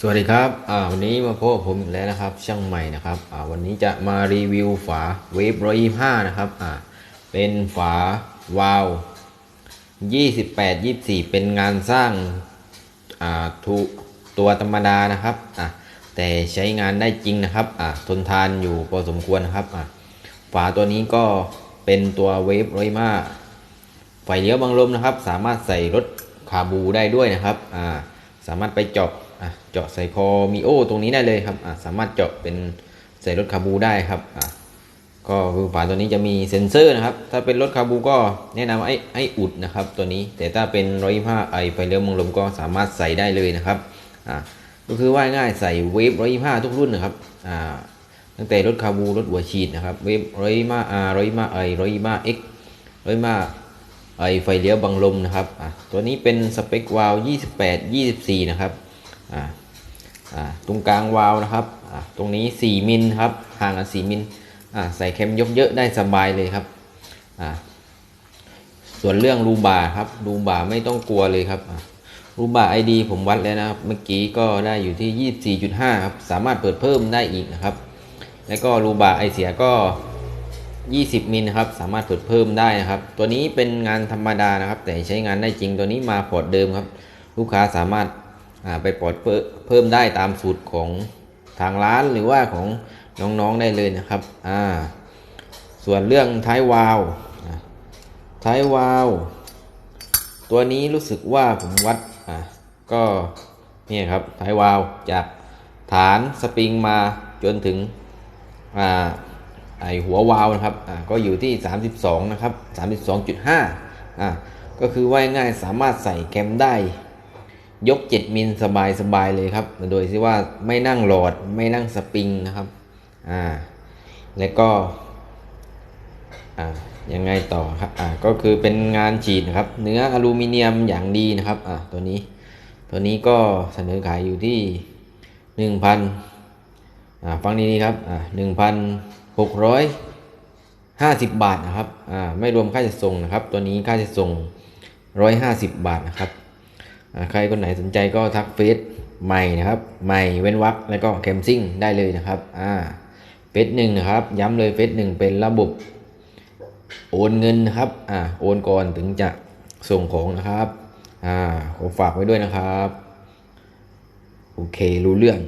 สวัสดีครับวันนี้มาพบกับผมอีกแล้วนะครับ ช่างใหม่นะครับวันนี้จะมารีวิวฝาเวฟร้อยยี่ห้านะครับเป็นฝาวาล์วยี่สิบแปดยี่สี่เป็นงานสร้างอ่าทุตัวธรรมดานะครับแต่ใช้งานได้จริงนะครับทนทานอยู่พอสมควรนะครับฝาตัวนี้ก็เป็นตัวเวฟร้อยห้าไฟเลี้ยวบังลมนะครับ สามารถใส่รถคาบูได้ด้วยนะครับสามารถไปจาะ อะเจาะใส่คอมีโอตรงนี้ได้เลยครับอ่าสามารถเจาะเป็นใส่รถคาบูได้ครับอ่าก็คือฝาตัวนี้จะมีเซ็นเซอร์นะครับ ถ้าเป็นรถคาบูก็แนะนำให้ให้อุดนะครับ ตัวนี้แต่ถ้าเป็นร้อยผ้าไอไฟเลี้ยวบังลมก็สามารถใส่ได้เลยนะครับอ่าก็คือว่าง่ายใส่เวฟร้อยผ้าทุกรุ่นนะครับอ่าตั้งแต่รถคาบูรถหัวฉีดนะครับเวฟร้อยมาอาร้อยมาไอร้อยมาเอ็กร้อยมาไอไฟเลี้ยวบังลมนะครับอะตัวนี้เป็นสเปควาล์ว28 24 นะครับอ่าอ่า ตรงกลางวาล์วนะครับตรงนี้ 4 มิลครับห่างกัน4มิลใส่เข็มยกเยอะได้สบายเลยครับส่วนเรื่องรูบาครับรูบาไม่ต้องกลัวเลยครับรูบาไอดีผมวัดแล้วนะครับ เมื่อกี้ก็ได้อยู่ที่ 24.5 ครับ สามารถเปิดเพิ่มได้อีกนะครับ แล้วก็รูบาไอเสียก็ 20 มิลครับ สามารถเปิดเพิ่มได้นะครับ ตัวนี้เป็นงานธรรมดานะครับ แต่ใช้งานได้จริงตัวนี้มาพอร์ตเดิมครับ ลูกค้าสามารถ ไปพอร์ตเพิ่มได้ตามสูตรของทางร้านหรือว่าของน้องๆได้เลยนะครับอ่าส่วนเรื่องท้ายวาล์วท้ายวาล์วตัวนี้รู้สึกว่าผมวัดอ่าก็นี่ครับท้ายวาล์วจากฐานสปริงมาจนถึงอ่าไอหัววาล์วนะครับอ่าก็อยู่ที่ 32 นะครับ 32.5อ่าก็คือว่าง่ายสามารถใส่แคมได้ ยก 7 มิลสบายสบายเลยครับ โดยที่ว่าไม่นั่งโหลดไม่นั่งสปริงนะครับอ่าแล้วก็อ่ายังไงต่อครับอ่าก็คือเป็นงานฉีดนะครับ เนื้ออลูมิเนียมอย่างดีนะครับอ่าตัวนี้ ตัวนี้ก็เสนอขายอยู่ที่ 1,000อ่าฟังดีๆครับอ่าหนึ่งพันหกร้อยห้าสิบบาทนะครับอ่าไม่รวมค่าจัดส่งนะครับ ตัวนี้ค่าจัดส่งร้อยห้าสิบบาทนะครับ ใครคนไหนสนใจก็ทักเฟซใหม่นะครับ ใหม่เว้นวรรคแล้วก็แคมซิ่งได้เลยนะครับอ่าเฟซหนึ่งนะครับ ย้ำเลยเฟซหนึ่งเป็นระบบโอนเงินนะครับอ่าโอนก่อนถึงจะส่งของนะครับอ่าขอฝากไว้ด้วยนะครับ โอเครู้เรื่อง